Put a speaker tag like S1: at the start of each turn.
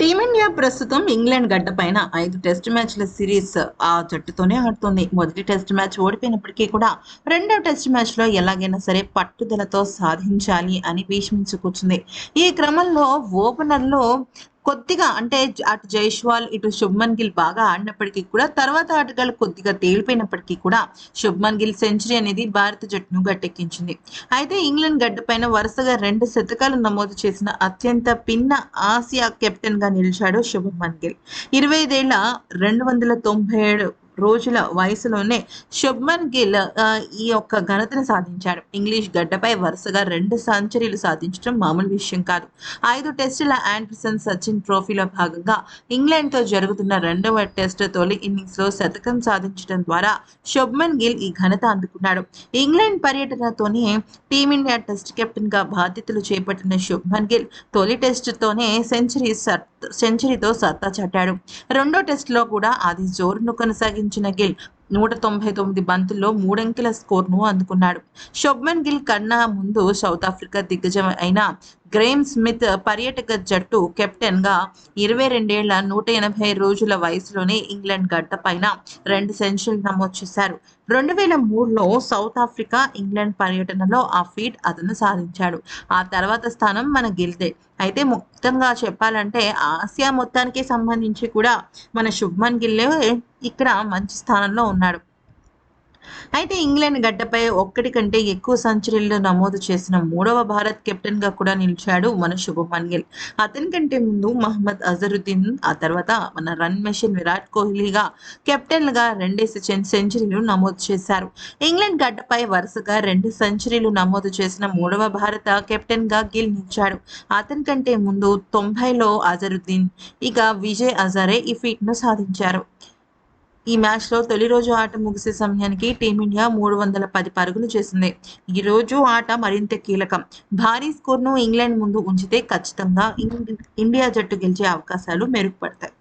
S1: Team India ప్రస్తుతం England గడ్డ పైన ఐదు టెస్ట్ మ్యాచ్ల సిరీస్ ఆ జట్టుతోనే ఆడుతుంది. మొదటి టెస్ట్ మ్యాచ్ ఓడిపోయినప్పటికీ కూడా రెండవ టెస్ట్ మ్యాచ్లో ఎలాగైనా సరే పట్టుదలతో సాధించాలి అని భీష్మించుకూర్చుంది ఈ క్రమంలో ఓపెనర్లో కొద్దిగా అంటే అటు జైష్వాల్ ఇటు శుభ్మన్ గిల్ బాగా ఆడినప్పటికీ కూడా తర్వాత ఆటగాళ్ళు కొద్దిగా తేలిపోయినప్పటికీ కూడా శుభ్మన్ గిల్ సెంచరీ అనేది భారత జట్టును గట్టెక్కించింది. అయితే ఇంగ్లాండ్ గడ్డ పైన వరుసగా రెండు శతకాలు నమోదు చేసిన అత్యంత పిన్న ఆసియా కెప్టెన్గా నిలిచాడు శుభ్మన్ గిల్. ఇరవై ఐదేళ్ళ రెండు వందల తొంభై ఏడు రోజుల వయసులోనే శుభ్మన్ గిల్ ఈ యొక్క ఘనతను సాధించాడు. ఇంగ్లీష్ గడ్డపై వరుసగా రెండు సెంచరీలు సాధించడం మామూలు విషయం కాదు. ఐదు టెస్టుల ఆండర్సన్ సచిన్ ట్రోఫీలో భాగంగా ఇంగ్లాండ్తో జరుగుతున్న రెండవ టెస్ట్ తొలి ఇన్నింగ్స్లో శతకం సాధించడం ద్వారా శుభ్మన్ గిల్ ఈ ఘనత అందుకున్నాడు. ఇంగ్లాండ్ పర్యటనతోనే టీమిండియా టెస్ట్ కెప్టెన్గా బాధ్యతలు చేపట్టిన శుభ్మన్ గిల్ తొలి టెస్ట్ తోనే సెంచరీ సెంచరీతో సత్తా చాటాడు. రెండో టెస్ట్లో కూడా అది జోరును కొనసాగింది కొనసాగించిన గిల్ నూట తొంభై తొమ్మిది బంతుల్లో మూడంకెల స్కోర్ను అందుకున్నాడు. శుభ్మన్ గిల్ కన్నా ముందు సౌత్ ఆఫ్రికా దిగ్గజం అయిన గ్రేమ్ స్మిత్ పర్యాటక జట్టు కెప్టెన్గా ఇరవై రెండేళ్ళ నూట ఎనభై రోజుల వయసులోనే ఇంగ్లాండ్ గడ్డ పైన రెండు సెంచరీలు నమోదు చేశారు. రెండు వేల మూడులో సౌత్ ఆఫ్రికా ఇంగ్లాండ్ పర్యటనలో ఆ ఫీట్ అతను సాధించాడు. ఆ తర్వాత స్థానం మన గిల్దే. అయితే మొత్తంగా చెప్పాలంటే ఆసియా మొత్తానికి సంబంధించి కూడా మన శుభ్మన్ గిల్లే ఇక్కడ మంచి స్థానంలో ఉన్నాడు. అయితే ఇంగ్లాండ్ గడ్డపై ఒక్కటి కంటే ఎక్కువ సెంచరీలు నమోదు చేసిన మూడవ భారత్ కెప్టెన్గా కూడా నిలిచాడు మన శుభమన్ గిల్ అతని కంటే ముందు మహమ్మద్ అజరుద్దీన్ ఆ తర్వాత మన రన్ మెషిన్ విరాట్ కోహ్లీగా కెప్టెన్గా రెండేసి సెంచరీలు నమోదు చేశారు. ఇంగ్లాండ్ గడ్డపై వరుసగా రెండు సెంచరీలు నమోదు చేసిన మూడవ భారత కెప్టెన్గా గిల్ నిలిచాడు. అతని కంటే ముందు తొంభైలో అజరుద్దీన్ ఇక విజయ్ అజరే ఈ ఫీట్ను సాధించారు. ఈ మ్యాచ్లో తొలి రోజు ఆట ముగిసే సమయానికి టీమిండియా మూడు వందల పది పరుగులు చేసింది. ఈ రోజు ఆట మరింత కీలకం. భారీ స్కోర్ను ఇంగ్లాండ్ ముందు ఉంచితే ఖచ్చితంగా ఇండియా జట్టు గెలిచే అవకాశాలు మెరుగుపడతాయి.